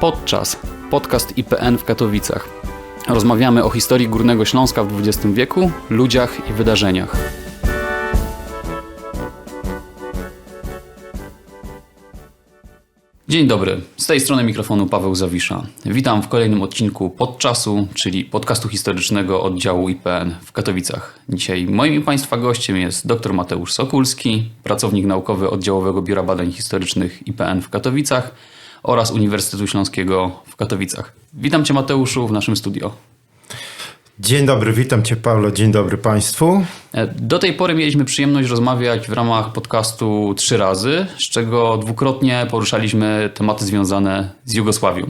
Podczas podcast IPN w Katowicach. Rozmawiamy o historii Górnego Śląska w XX wieku, ludziach i wydarzeniach. Dzień dobry, z tej strony mikrofonu Paweł Zawisza. Witam w kolejnym odcinku Podczasu, czyli podcastu historycznego oddziału IPN w Katowicach. Dzisiaj moim i Państwa gościem jest dr Mateusz Sokulski, pracownik naukowy Oddziałowego Biura Badań Historycznych IPN w Katowicach oraz Uniwersytetu Śląskiego w Katowicach. Witam Cię Mateuszu w naszym studio. Dzień dobry, witam Cię Paulo, dzień dobry Państwu. E, Do tej pory mieliśmy przyjemność rozmawiać w ramach podcastu trzy razy, z czego dwukrotnie poruszaliśmy tematy związane z Jugosławią,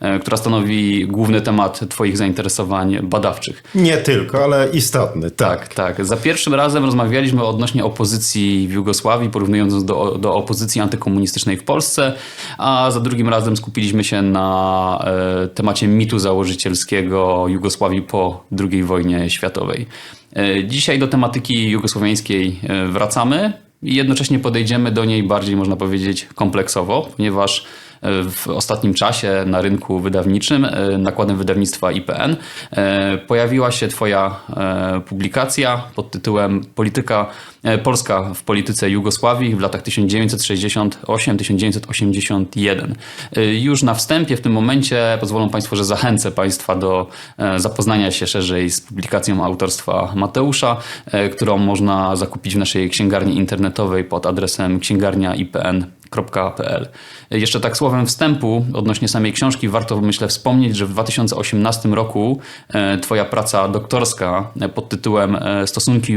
e, która stanowi główny temat Twoich zainteresowań badawczych. Nie tylko, ale istotny, tak. Tak, tak. Za pierwszym razem rozmawialiśmy odnośnie opozycji w Jugosławii, porównując do, do opozycji antykomunistycznej w Polsce, a za drugim razem skupiliśmy się na e, temacie mitu założycielskiego Jugosławii po II wojnie światowej. E, dzisiaj do tematyki jugosłowiańskiej e, wracamy i jednocześnie podejdziemy do niej bardziej, można powiedzieć, kompleksowo, ponieważ w ostatnim czasie na rynku wydawniczym e, nakładem wydawnictwa IPN e, pojawiła się Twoja e, publikacja pod tytułem Polityka Polska w polityce Jugosławii w latach 1968-1981. E, Już na wstępie w tym momencie pozwolą Państwo, że zachęcę Państwa do zapoznania się szerzej z publikacją autorstwa Mateusza, którą można zakupić w naszej księgarni internetowej pod adresem księgarniaipn.pl. Jeszcze tak słowem wstępu odnośnie samej książki warto myślę wspomnieć, że w 2018 roku e, twoja praca doktorska e, pod tytułem e, Stosunki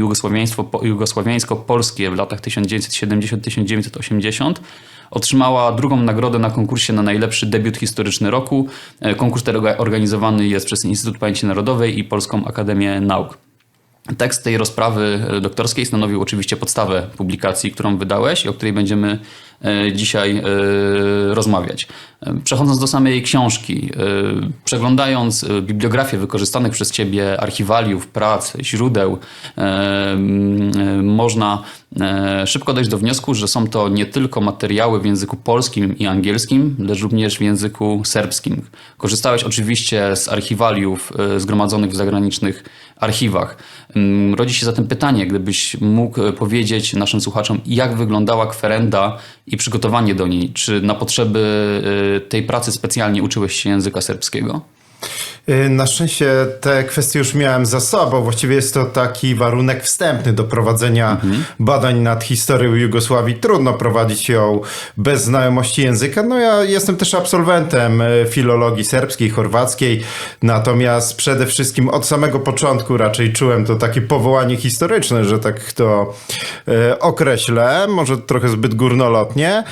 jugosłowiańsko-polskie w latach 1970-1980 otrzymała drugą nagrodę na konkursie na najlepszy debiut historyczny roku. Konkurs ten orga- organizowany jest przez Instytut Pamięci Narodowej i Polską Akademię Nauk. Tekst tej rozprawy e, doktorskiej stanowił oczywiście podstawę publikacji, którą wydałeś i o której będziemy e, dzisiaj e, rozmawiać. Przechodząc do samej książki, przeglądając bibliografię wykorzystanych przez Ciebie archiwaliów, prac, źródeł, można szybko dojść do wniosku, że są to nie tylko materiały w języku polskim i angielskim, lecz również w języku serbskim. Korzystałeś oczywiście z archiwaliów zgromadzonych w zagranicznych archiwach. Mm, Rodzi się zatem pytanie, gdybyś mógł e, powiedzieć naszym słuchaczom, jak wyglądała kwerenda i przygotowanie do niej. Czy na potrzeby e, tej pracy specjalnie uczyłeś się języka serbskiego? Y, Na szczęście te kwestie już miałem za sobą. Właściwie jest to taki warunek wstępny do prowadzenia badań nad historią Jugosławii. Trudno prowadzić ją bez znajomości języka. No ja jestem też absolwentem y, filologii serbskiej, chorwackiej. Natomiast przede wszystkim od samego początku raczej czułem to takie powołanie historyczne, że tak to y, określę. Może trochę zbyt górnolotnie.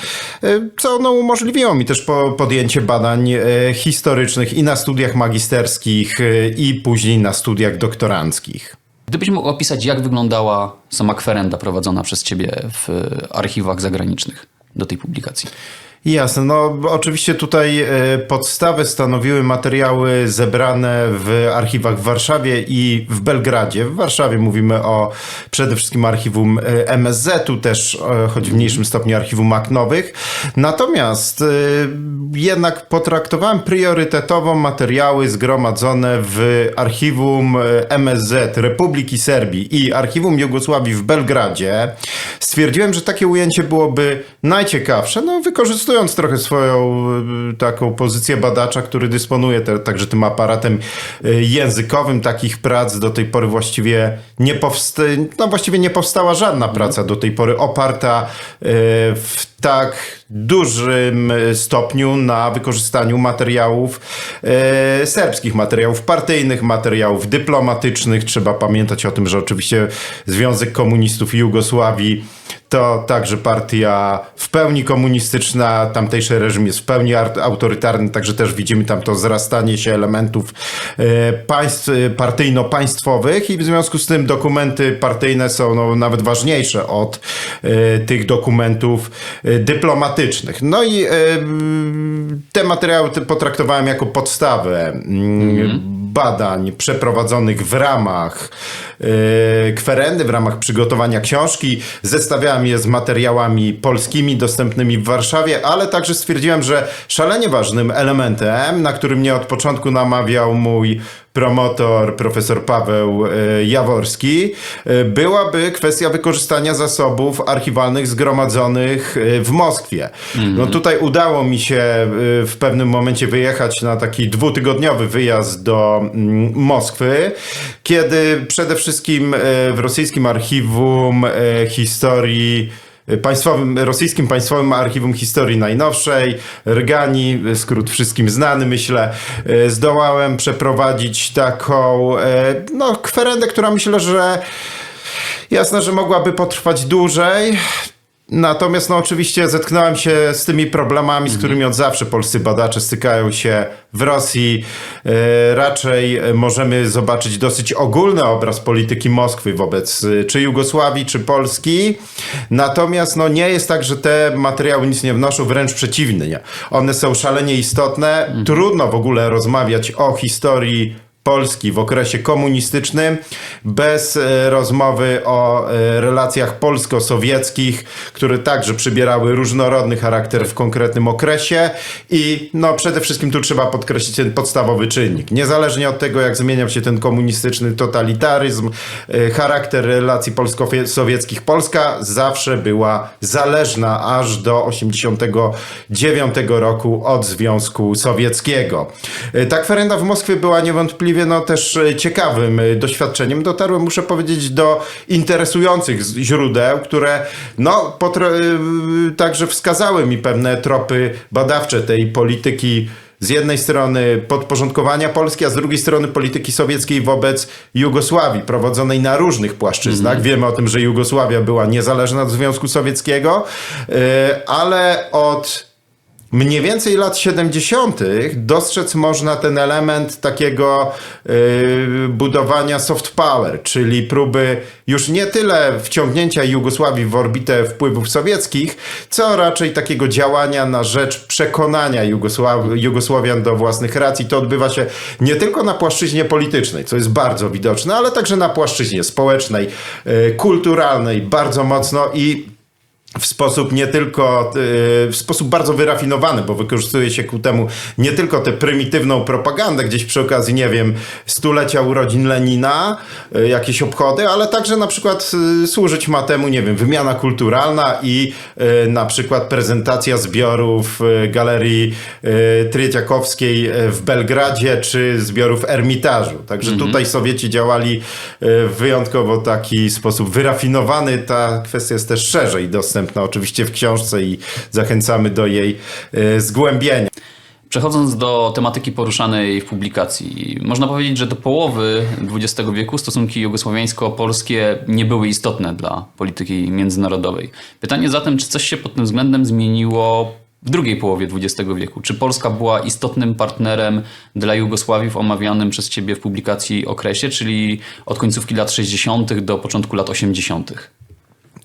Co no, umożliwiło mi też po, podjęcie badań historycznych i na studiach magisterskich y, i później na studiach doktoranckich. Gdybyś mógł opisać, jak wyglądała sama kwerenda prowadzona przez ciebie w archiwach zagranicznych do tej publikacji. Jasne, no oczywiście tutaj e, podstawę stanowiły materiały zebrane w archiwach w Warszawie i w Belgradzie. W Warszawie mówimy o przede wszystkim archiwum e, MSZ-u, też e, choć w mniejszym stopniu archiwum Aknowych. Natomiast jednak potraktowałem priorytetowo materiały zgromadzone w archiwum MSZ Republiki Serbii i archiwum Jugosławii w Belgradzie. Stwierdziłem, że takie ujęcie byłoby najciekawsze, no wykorzystując trochę swoją y, taką pozycję badacza, który dysponuje te, także tym aparatem y, językowym. Takich prac do tej pory właściwie nie powsta- no właściwie nie powstała żadna praca do tej pory oparta y, w tak dużym y, stopniu na wykorzystaniu materiałów e, serbskich, materiałów partyjnych, materiałów dyplomatycznych. Trzeba pamiętać o tym, że oczywiście Związek Komunistów Jugosławii to także partia w pełni komunistyczna, tamtejszy reżim jest w pełni ar- autorytarny, także też widzimy tam to zrastanie się elementów e, państw e, partyjno-państwowych i w związku z tym dokumenty partyjne są no, nawet ważniejsze od e, tych dokumentów e, dyplomatycznych. No i e, te materiały te potraktowałem jako podstawę mm, badań przeprowadzonych w ramach e, kwerendy w ramach przygotowania książki. Zestawiałem je z materiałami polskimi dostępnymi w Warszawie, ale także stwierdziłem, że szalenie ważnym elementem, na który mnie od początku namawiał mój promotor, profesor Paweł e, Jaworski, e, byłaby kwestia wykorzystania zasobów archiwalnych zgromadzonych e, w Moskwie. No tutaj udało mi się w pewnym momencie wyjechać na taki dwutygodniowy wyjazd do mm, Moskwy, kiedy przede wszystkim w rosyjskim archiwum historii Państwowym, rosyjskim Państwowym Archiwum Historii Najnowszej, RGANI, skrót wszystkim znany, myślę, e, zdołałem przeprowadzić taką e, no, kwerendę, która myślę, że jasne, że mogłaby potrwać dłużej. Natomiast no, oczywiście zetknąłem się z tymi problemami, z którymi od zawsze polscy badacze stykają się w Rosji. E, raczej możemy zobaczyć dosyć ogólny obraz polityki Moskwy wobec e, czy Jugosławii, czy Polski. Natomiast no, nie jest tak, że te materiały nic nie wnoszą, wręcz przeciwnie. One są szalenie istotne. Trudno w ogóle rozmawiać o historii Polski w okresie komunistycznym bez e, rozmowy o e, relacjach polsko-sowieckich, które także przybierały różnorodny charakter w konkretnym okresie i no przede wszystkim tu trzeba podkreślić ten podstawowy czynnik. Niezależnie od tego jak zmieniał się ten komunistyczny totalitaryzm, e, charakter relacji polsko-sowieckich, Polska zawsze była zależna aż do 89 roku od Związku Sowieckiego. Ta kwerenda w Moskwie była niewątpliwie no, też e, ciekawym e, doświadczeniem. Dotarłem, muszę powiedzieć, do interesujących źródeł, które no, e, także wskazały mi pewne tropy badawcze tej polityki z jednej strony podporządkowania Polski, a z drugiej strony polityki sowieckiej wobec Jugosławii, prowadzonej na różnych płaszczyznach. Wiemy o tym, że Jugosławia była niezależna od Związku Sowieckiego, ale od mniej więcej lat 70. dostrzec można ten element takiego y, budowania soft power, czyli próby już nie tyle wciągnięcia Jugosławii w orbitę wpływów sowieckich, co raczej takiego działania na rzecz przekonania Jugosław do własnych racji. To odbywa się nie tylko na płaszczyźnie politycznej, co jest bardzo widoczne, ale także na płaszczyźnie społecznej, y, kulturalnej, bardzo mocno i w sposób nie tylko, yy, w sposób bardzo wyrafinowany, bo wykorzystuje się ku temu nie tylko tę prymitywną propagandę, gdzieś przy okazji, nie wiem, stulecia urodzin Lenina, yy, jakieś obchody, ale także na przykład yy, służyć ma temu, nie wiem, wymiana kulturalna i na przykład prezentacja zbiorów Galerii Tryciakowskiej yy, w Belgradzie, czy zbiorów Ermitażu. Także tutaj Sowieci działali w wyjątkowo taki sposób wyrafinowany. Ta kwestia jest też szerzej dostępna oczywiście w książce i zachęcamy do jej yy, zgłębienia. Przechodząc do tematyki poruszanej w publikacji, można powiedzieć, że do połowy XX wieku stosunki jugosłowiańsko-polskie nie były istotne dla polityki międzynarodowej. Pytanie zatem, czy coś się pod tym względem zmieniło w drugiej połowie XX wieku? Czy Polska była istotnym partnerem dla Jugosławii w omawianym przez Ciebie w publikacji okresie, czyli od końcówki lat 60. do początku lat 80.?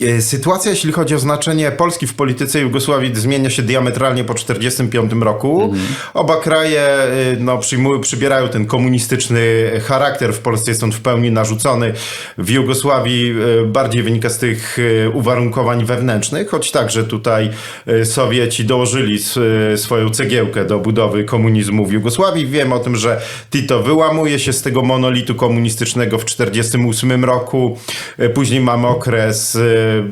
Yy, Sytuacja, jeśli chodzi o znaczenie Polski w polityce Jugosławii, zmienia się diametralnie po 1945 roku. Oba kraje yy, no, przyjmują, przybierają ten komunistyczny charakter. W Polsce jest on w pełni narzucony. W Jugosławii yy, bardziej wynika z tych uwarunkowań wewnętrznych, choć także tutaj Sowieci dołożyli swoją cegiełkę do budowy komunizmu w Jugosławii. Wiemy o tym, że Tito wyłamuje się z tego monolitu komunistycznego w 1948 roku. Później mamy okres euh,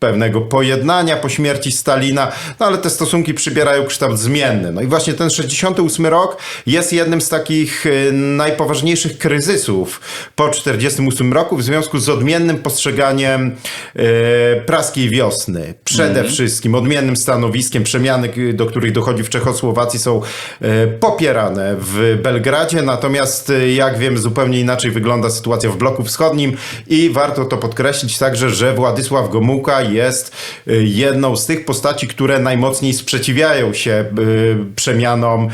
pewnego pojednania po śmierci Stalina, no ale te stosunki przybierają kształt zmienny. No i właśnie ten 68 rok jest jednym z takich y, najpoważniejszych kryzysów po 48 roku w związku z odmiennym postrzeganiem y, praskiej wiosny. Przede wszystkim odmiennym stanowiskiem przemiany, y, do których dochodzi w Czechosłowacji są popierane w Belgradzie, natomiast jak wiem zupełnie inaczej wygląda sytuacja w bloku wschodnim i warto to podkreślić także, że Władysław Gomułka jest y, jedną z tych postaci, które najmocniej sprzeciwiają się y, przemianom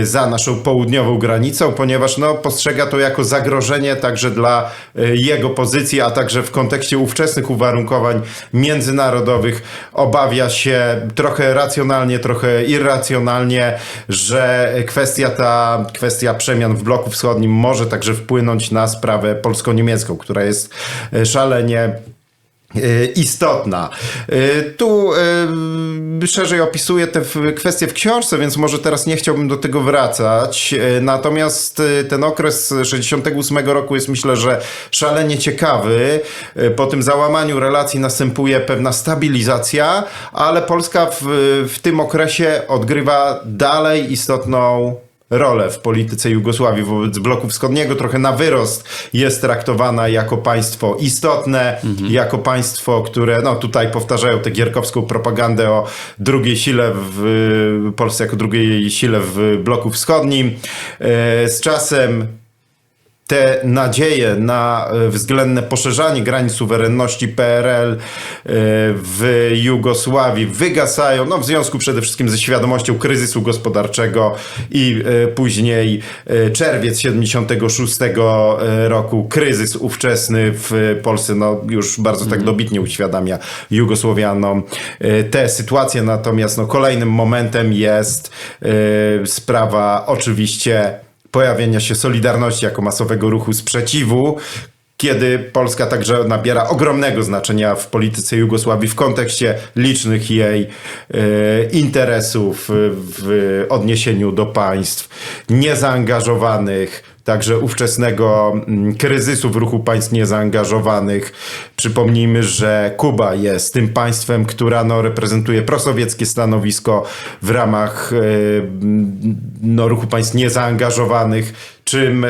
y, za naszą południową granicą, ponieważ no, postrzega to jako zagrożenie także dla jego pozycji, a także w kontekście ówczesnych uwarunkowań międzynarodowych. Obawia się trochę racjonalnie, trochę irracjonalnie, że kwestia ta, kwestia przemian w bloku wschodnim może także wpłynąć na sprawę polsko-niemiecką, która jest szalenie istotna. E, Tu e, szerzej opisuję te kwestie w książce, więc może teraz nie chciałbym do tego wracać. E, Natomiast e, ten okres 68 roku jest myślę, że szalenie ciekawy. E, Po tym załamaniu relacji następuje pewna stabilizacja, ale Polska w, w tym okresie odgrywa dalej istotną rolę w polityce Jugosławii wobec bloku wschodniego, trochę na wyrost jest traktowana jako państwo istotne, jako państwo, które no tutaj powtarzają tę gierkowską propagandę o drugiej sile w Polsce jako drugiej sile w bloku wschodnim. E, Z czasem te nadzieje na e, względne poszerzanie granic suwerenności PRL e, w Jugosławii wygasają, no w związku przede wszystkim ze świadomością kryzysu gospodarczego i e, później czerwiec 76 roku, kryzys ówczesny w Polsce, no już bardzo tak dobitnie uświadamia Jugosłowianom tę sytuację, natomiast no kolejnym momentem jest sprawa oczywiście pojawienia się Solidarności jako masowego ruchu sprzeciwu, kiedy Polska także nabiera ogromnego znaczenia w polityce Jugosławii w kontekście licznych jej e, interesów w odniesieniu do państw niezaangażowanych, także ówczesnego mm, kryzysu w ruchu państw niezaangażowanych. Przypomnijmy, że Kuba jest tym państwem, która no, reprezentuje prosowieckie stanowisko w ramach e, mm, no, ruchu państw niezaangażowanych, czym e,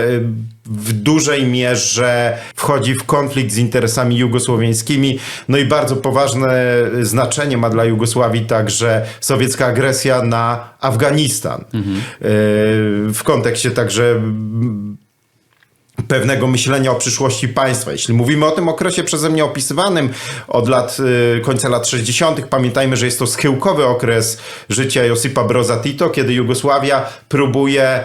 w dużej mierze wchodzi w konflikt z interesami jugosłowiańskimi. No i bardzo poważne znaczenie ma dla Jugosławii także sowiecka agresja na Afganistan. E, W kontekście także mm, pewnego myślenia o przyszłości państwa. Jeśli mówimy o tym okresie przeze mnie opisywanym od lat, y, końca lat 60., pamiętajmy, że jest to schyłkowy okres życia Josipa Broza Tito, kiedy Jugosławia próbuje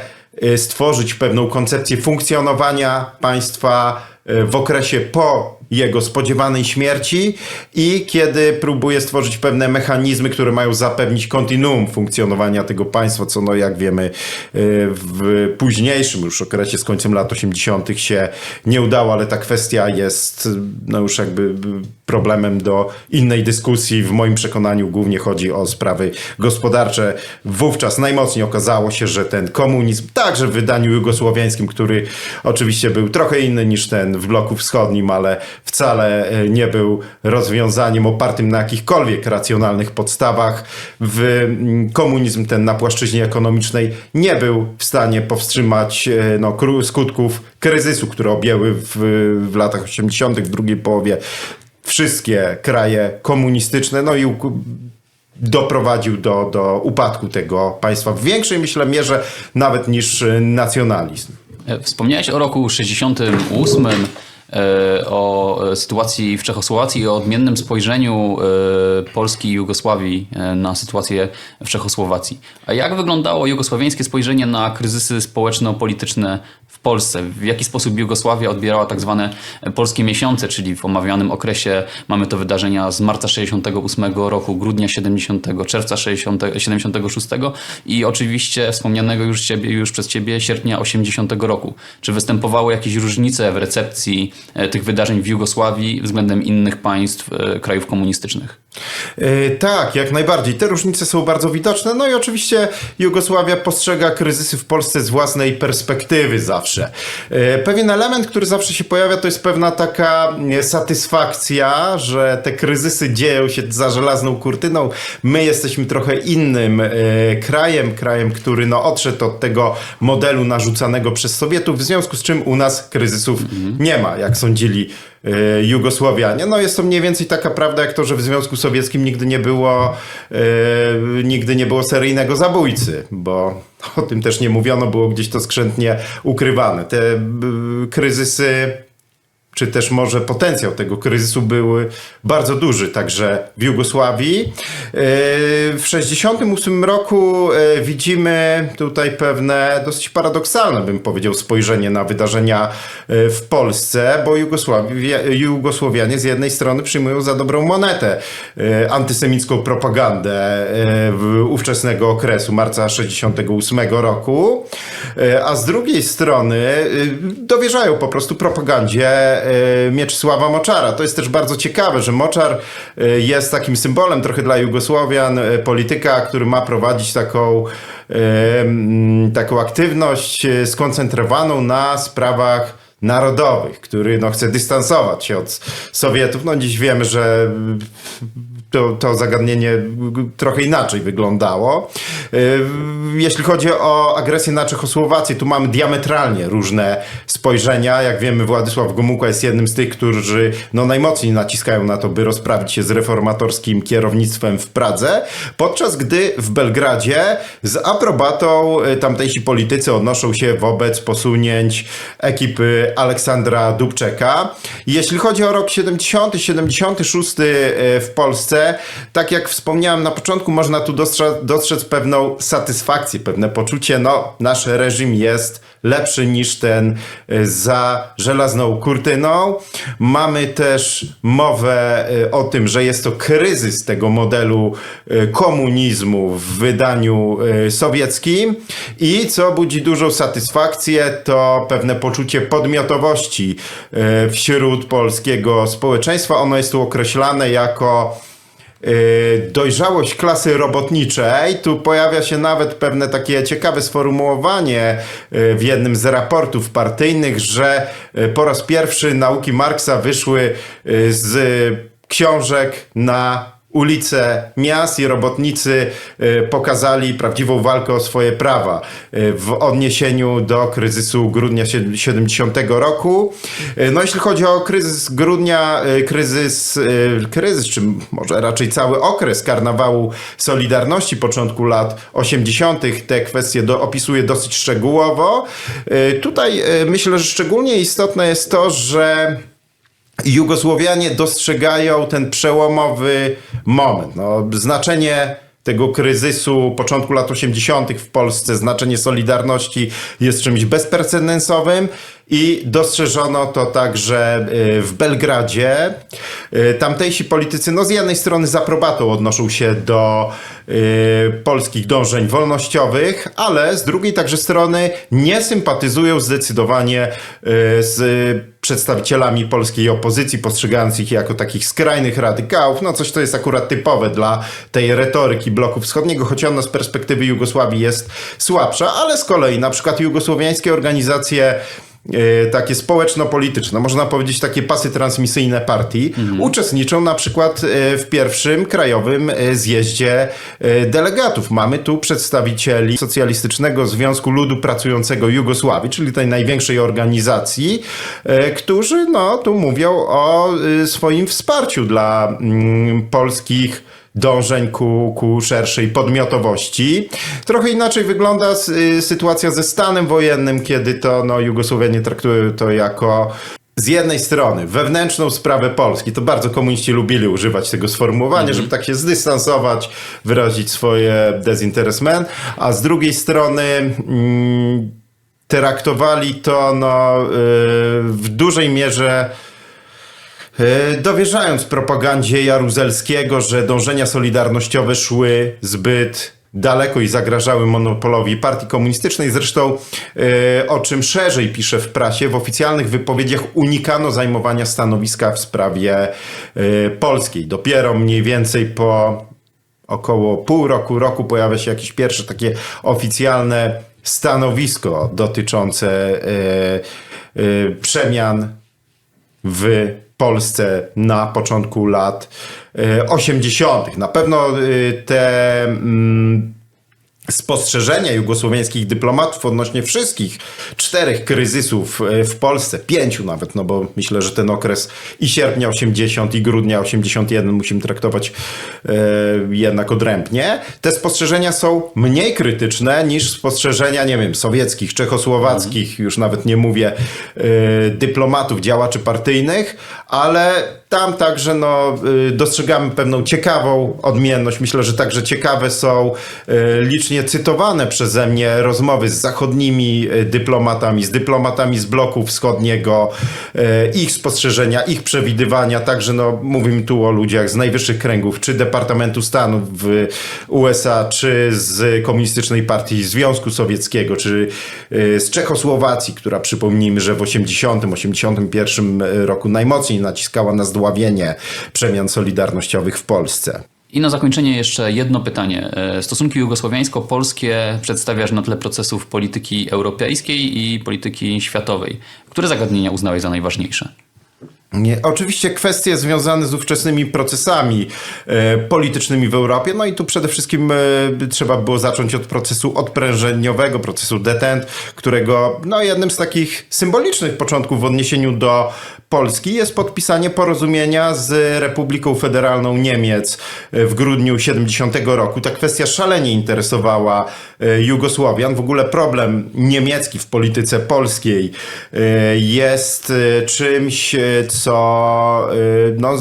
stworzyć pewną koncepcję funkcjonowania państwa y, w okresie po jego spodziewanej śmierci i kiedy próbuje stworzyć pewne mechanizmy, które mają zapewnić kontinuum funkcjonowania tego państwa, co no jak wiemy y, w późniejszym już okresie z końcem lat 80. się nie udało, ale ta kwestia jest no już jakby problemem do innej dyskusji. W moim przekonaniu głównie chodzi o sprawy gospodarcze. Wówczas najmocniej okazało się, że ten komunizm, także w wydaniu jugosłowiańskim, który oczywiście był trochę inny niż ten w bloku wschodnim, ale wcale e, nie był rozwiązaniem opartym na jakichkolwiek racjonalnych podstawach. W mm, komunizm ten na płaszczyźnie ekonomicznej nie był w stanie powstrzymać e, no, skutków kryzysu, które objęły w, w latach 80., w drugiej połowie wszystkie kraje komunistyczne, no i doprowadził do, do upadku tego państwa w większej, myślę, mierze nawet niż e, nacjonalizm. Wspomniałeś o roku 68, e, o e, sytuacji w Czechosłowacji i o odmiennym spojrzeniu e, Polski i Jugosławii e, na sytuację w Czechosłowacji. A jak wyglądało jugosłowiańskie spojrzenie na kryzysy społeczno-polityczne w Polsce? W jaki sposób Jugosławia odbierała tak zwane polskie miesiące, czyli w omawianym okresie mamy to wydarzenia z marca 68 roku, grudnia 70, czerwca 60, 76 i oczywiście wspomnianego już, ciebie, już przez ciebie sierpnia 80 roku. Czy występowały jakieś różnice w recepcji e, tych wydarzeń w Jugosławii względem innych państw, e, krajów komunistycznych? E, Tak, jak najbardziej. Te różnice są bardzo widoczne. No i oczywiście Jugosławia postrzega kryzysy w Polsce z własnej perspektywy zawsze. E, Pewien element, który zawsze się pojawia, to jest pewna taka e, satysfakcja, że te kryzysy dzieją się za żelazną kurtyną. My jesteśmy trochę innym krajem, krajem, który no, odszedł od tego modelu narzucanego przez Sowietów, w związku z czym u nas kryzysów nie ma, jak sądzili Jugosłowianie. No jest to mniej więcej taka prawda, jak to, że w Związku Sowieckim nigdy nie było, e, nigdy nie było seryjnego zabójcy, bo o tym też nie mówiono, było gdzieś to skrzętnie ukrywane. Te kryzysy czy też może potencjał tego kryzysu był bardzo duży, także w Jugosławii. E, W 1968 roku e, widzimy tutaj pewne dosyć paradoksalne, bym powiedział, spojrzenie na wydarzenia e, w Polsce, bo Jugosławia, Jugosłowianie z jednej strony przyjmują za dobrą monetę antysemicką propagandę ówczesnego okresu, marca 68 roku, a z drugiej strony dowierzają po prostu propagandzie Mieczysława Moczara. To jest też bardzo ciekawe, że Moczar e, jest takim symbolem trochę dla Jugosłowian, e, polityka, który ma prowadzić taką, e, taką aktywność e, skoncentrowaną na sprawach narodowych, który no, chce dystansować się od Sowietów. No dziś wiemy, że to, to zagadnienie trochę inaczej wyglądało. Yy, Jeśli chodzi o agresję na Czechosłowację, tu mamy diametralnie różne spojrzenia. Jak wiemy, Władysław Gomułka jest jednym z tych, którzy no, najmocniej naciskają na to, by rozprawić się z reformatorskim kierownictwem w Pradze, podczas gdy w Belgradzie z aprobatą y, tamtejsi politycy odnoszą się wobec posunięć ekipy Aleksandra Dubczeka. Jeśli chodzi o rok 70, 76 y, w Polsce, tak jak wspomniałem na początku, można tu dostrzec, dostrzec pewną satysfakcję, pewne poczucie, no nasz reżim jest lepszy niż ten y, za żelazną kurtyną. Mamy też mowę y, o tym, że jest to kryzys tego modelu y, komunizmu w wydaniu sowieckim i co budzi dużą satysfakcję, to pewne poczucie podmiotowości wśród polskiego społeczeństwa. Ono jest tu określane jako dojrzałość klasy robotniczej. Tu pojawia się nawet pewne takie ciekawe sformułowanie yy, w jednym z raportów partyjnych, że yy, po raz pierwszy nauki Marksa wyszły yy, z książek na ulice miast i robotnicy y, pokazali prawdziwą walkę o swoje prawa y, w odniesieniu do kryzysu grudnia 70 roku. Y, No jeśli chodzi o kryzys grudnia, kryzys, kryzys, czy może raczej cały okres karnawału Solidarności początku lat 80. te kwestie do, opisuje dosyć szczegółowo. Tutaj myślę, że szczególnie istotne jest to, że Jugosłowianie dostrzegają ten przełomowy moment. No, znaczenie tego kryzysu początku lat 80. w Polsce, znaczenie Solidarności jest czymś bezprecedensowym i dostrzeżono to także y, w Belgradzie. Y, Tamtejsi politycy, no z jednej strony z aprobatą odnoszą się do y, polskich dążeń wolnościowych, ale z drugiej także strony nie sympatyzują zdecydowanie z przedstawicielami polskiej opozycji, postrzegając ich jako takich skrajnych radykałów. No coś, to jest akurat typowe dla tej retoryki bloku wschodniego, choć ona z perspektywy Jugosławii jest słabsza, ale z kolei na przykład jugosłowiańskie organizacje takie społeczno-polityczne, można powiedzieć takie pasy transmisyjne partii, uczestniczą na przykład e, w pierwszym krajowym e, zjeździe e, delegatów. Mamy tu przedstawicieli Socjalistycznego Związku Ludu Pracującego Jugosławii, czyli tej największej organizacji, e, którzy no, tu mówią o e, swoim wsparciu dla mm, polskich dążeń ku, ku szerszej podmiotowości. Trochę inaczej wygląda y, sytuacja ze stanem wojennym, kiedy to no, Jugosłowianie traktują to jako z jednej strony wewnętrzną sprawę Polski, to bardzo komuniści lubili używać tego sformułowania, żeby tak się zdystansować, wyrazić swoje dezinteresment, a z drugiej strony mm, traktowali to no, y, w dużej mierze Dowierzając propagandzie Jaruzelskiego, że dążenia solidarnościowe szły zbyt daleko i zagrażały monopolowi partii komunistycznej. Zresztą, e, o czym szerzej pisze w prasie, w oficjalnych wypowiedziach unikano zajmowania stanowiska w sprawie e, polskiej. Dopiero mniej więcej po około pół roku, roku pojawia się jakieś pierwsze takie oficjalne stanowisko dotyczące e, e, przemian w Polsce na początku lat e, 80. Na pewno e, te mm, spostrzeżenia jugosłowiańskich dyplomatów odnośnie wszystkich czterech kryzysów e, w Polsce, pięciu nawet, no bo myślę, że ten okres i sierpnia 80 i grudnia 81 musimy traktować e, jednak odrębnie. Te spostrzeżenia są mniej krytyczne niż spostrzeżenia, nie wiem, sowieckich, czechosłowackich, już nawet nie mówię e, dyplomatów, działaczy partyjnych, ale tam także no, y, dostrzegamy pewną ciekawą odmienność. Myślę, że także ciekawe są y, licznie cytowane przeze mnie rozmowy z zachodnimi y, dyplomatami, z dyplomatami z bloku wschodniego, ich spostrzeżenia, ich przewidywania. Także no, mówimy tu o ludziach z najwyższych kręgów, czy Departamentu Stanu w USA, czy z Komunistycznej Partii Związku Sowieckiego, czy z Czechosłowacji, która przypomnijmy, że w 80-81 roku najmocniej naciskała na zdławienie przemian solidarnościowych w Polsce. I na zakończenie jeszcze jedno pytanie. E, Stosunki jugosłowiańsko-polskie przedstawiasz na tle procesów polityki europejskiej i polityki światowej. Które zagadnienia uznałeś za najważniejsze? Oczywiście kwestie związane z ówczesnymi procesami e, politycznymi w Europie, no i tu przede wszystkim e, trzeba było zacząć od procesu odprężeniowego, procesu detent, którego no, jednym z takich symbolicznych początków w odniesieniu do Polski jest podpisanie porozumienia z Republiką Federalną Niemiec e, w grudniu 70 roku. Ta kwestia szalenie interesowała Jugosłowian. W ogóle problem niemiecki w polityce polskiej e, jest e, czymś, e, co e, no,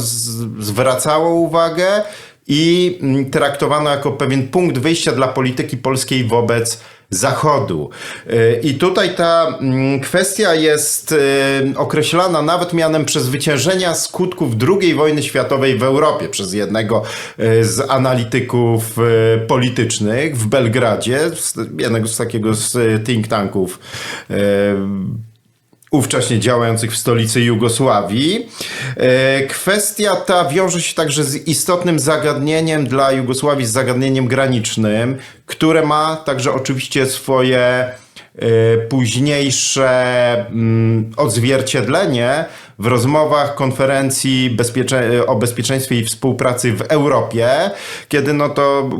zwracało uwagę i mm, traktowano jako pewien punkt wyjścia dla polityki polskiej wobec Zachodu. Y, I tutaj ta mm, kwestia jest y, określana nawet mianem przezwyciężenia skutków II wojny światowej w Europie przez jednego y, z analityków politycznych w Belgradzie, jednego z takiego z think tanków ówcześnie działających w stolicy Jugosławii. E, Kwestia ta wiąże się także z istotnym zagadnieniem dla Jugosławii, z zagadnieniem granicznym, które ma także oczywiście swoje e, późniejsze mm, odzwierciedlenie w rozmowach konferencji bezpiecze- o bezpieczeństwie i współpracy w Europie, kiedy, no to,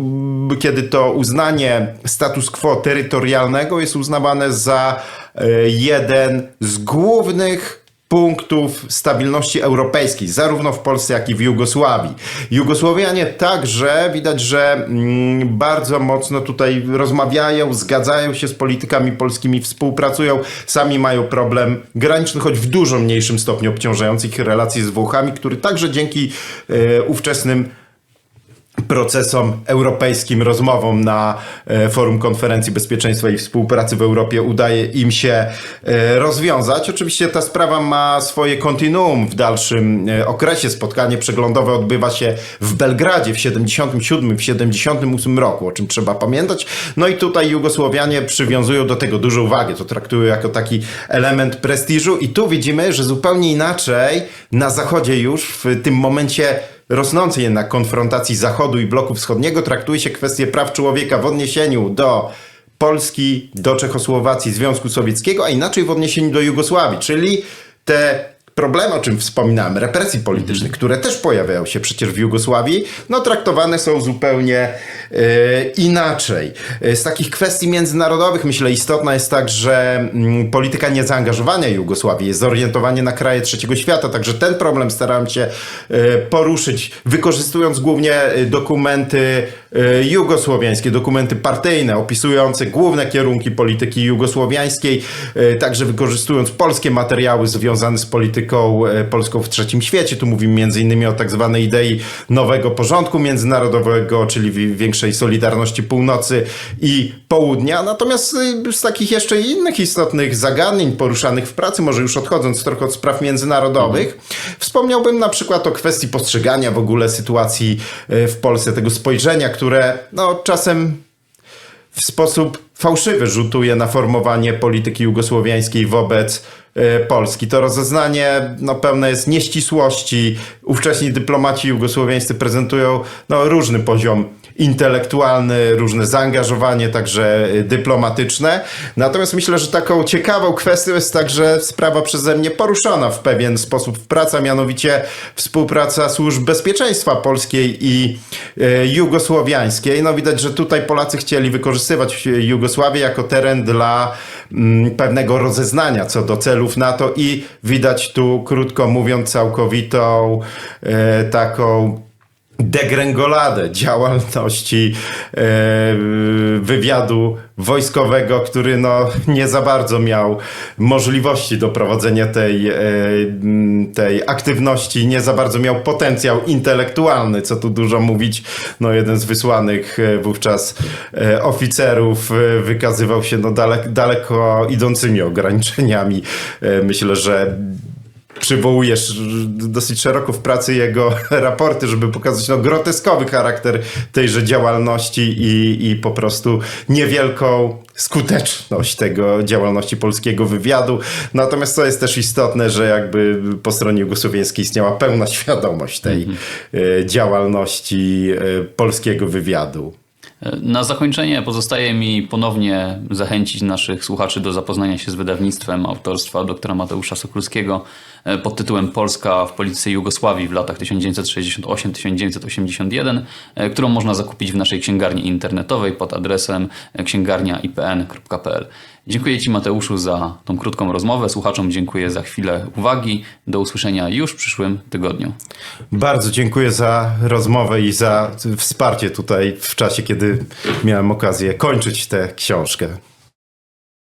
kiedy to uznanie status quo terytorialnego jest uznawane za e, jeden z głównych punktów stabilności europejskiej, zarówno w Polsce, jak i w Jugosławii. Jugosłowianie także widać, że mm, bardzo mocno tutaj rozmawiają, zgadzają się z politykami polskimi, współpracują, sami mają problem graniczny, choć w dużo mniejszym stopniu obciążający ich relacje z Włochami, który także dzięki e, ówczesnym procesom europejskim, rozmowom na e, Forum Konferencji Bezpieczeństwa i Współpracy w Europie udaje im się e, rozwiązać. Oczywiście ta sprawa ma swoje kontinuum w dalszym e, okresie. Spotkanie przeglądowe odbywa się w Belgradzie w 77, w 78 roku, o czym trzeba pamiętać. No i tutaj Jugosłowianie przywiązują do tego dużą uwagę. To traktują jako taki element prestiżu i tu widzimy, że zupełnie inaczej na Zachodzie już w tym momencie rosnącej jednak konfrontacji Zachodu i bloku wschodniego traktuje się kwestię praw człowieka w odniesieniu do Polski, do Czechosłowacji, Związku Sowieckiego, a inaczej w odniesieniu do Jugosławii, czyli te problemy, o czym wspominałem, represji politycznych, które też pojawiają się przecież w Jugosławii, no traktowane są zupełnie e, inaczej. E, Z takich kwestii międzynarodowych myślę istotna jest także mm, polityka niezaangażowania Jugosławii, jest zorientowanie na kraje trzeciego świata, także ten problem starałem się e, poruszyć, wykorzystując głównie dokumenty jugosłowiańskie, dokumenty partyjne opisujące główne kierunki polityki jugosłowiańskiej, e, także wykorzystując polskie materiały związane z polityką e, polską w trzecim świecie. Tu mówimy innymi o tak zwanej idei nowego porządku międzynarodowego, czyli wi- większej solidarności północy i południa. Natomiast z takich jeszcze innych istotnych zagadnień poruszanych w pracy, może już odchodząc trochę od spraw międzynarodowych, wspomniałbym na przykład o kwestii postrzegania w ogóle sytuacji w Polsce, tego spojrzenia, które no, czasem w sposób fałszywy rzutuje na formowanie polityki jugosłowiańskiej wobec e, Polski. To rozeznanie no, pełne jest nieścisłości. Ówcześni dyplomaci jugosłowiańscy prezentują no, różny poziom intelektualny, różne zaangażowanie, także y, dyplomatyczne. Natomiast myślę, że taką ciekawą kwestią jest także sprawa przeze mnie poruszona w pewien sposób w praca, mianowicie współpraca służb bezpieczeństwa polskiej i y, jugosłowiańskiej. No widać, że tutaj Polacy chcieli wykorzystywać y, Jugosławię jako teren dla mm, pewnego rozeznania co do celów NATO i widać tu, krótko mówiąc, całkowitą taką degrengoladę działalności e, wywiadu wojskowego, który no, nie za bardzo miał możliwości do prowadzenia tej, e, tej aktywności, nie za bardzo miał potencjał intelektualny, co tu dużo mówić. No, jeden z wysłanych e, wówczas oficerów wykazywał się no, dalek, daleko idącymi ograniczeniami. Myślę, że przywołujesz dosyć szeroko w pracy jego raporty, żeby pokazać no, groteskowy charakter tejże działalności i, i po prostu niewielką skuteczność tego działalności polskiego wywiadu. Natomiast co jest też istotne, że jakby po stronie jugosłowiańskiej istniała pełna świadomość tej e, działalności e, polskiego wywiadu. Na zakończenie pozostaje mi ponownie zachęcić naszych słuchaczy do zapoznania się z wydawnictwem autorstwa doktora Mateusza Sokulskiego e, pod tytułem Polska w polityce Jugosławii w latach 1968-1981, e, którą można zakupić w naszej księgarni internetowej pod adresem księgarniaipn.pl. Dziękuję Ci Mateuszu za tą krótką rozmowę. Słuchaczom dziękuję za chwilę uwagi. Do usłyszenia już w przyszłym tygodniu. Bardzo dziękuję za rozmowę i za wsparcie tutaj w czasie, kiedy miałem okazję kończyć tę książkę.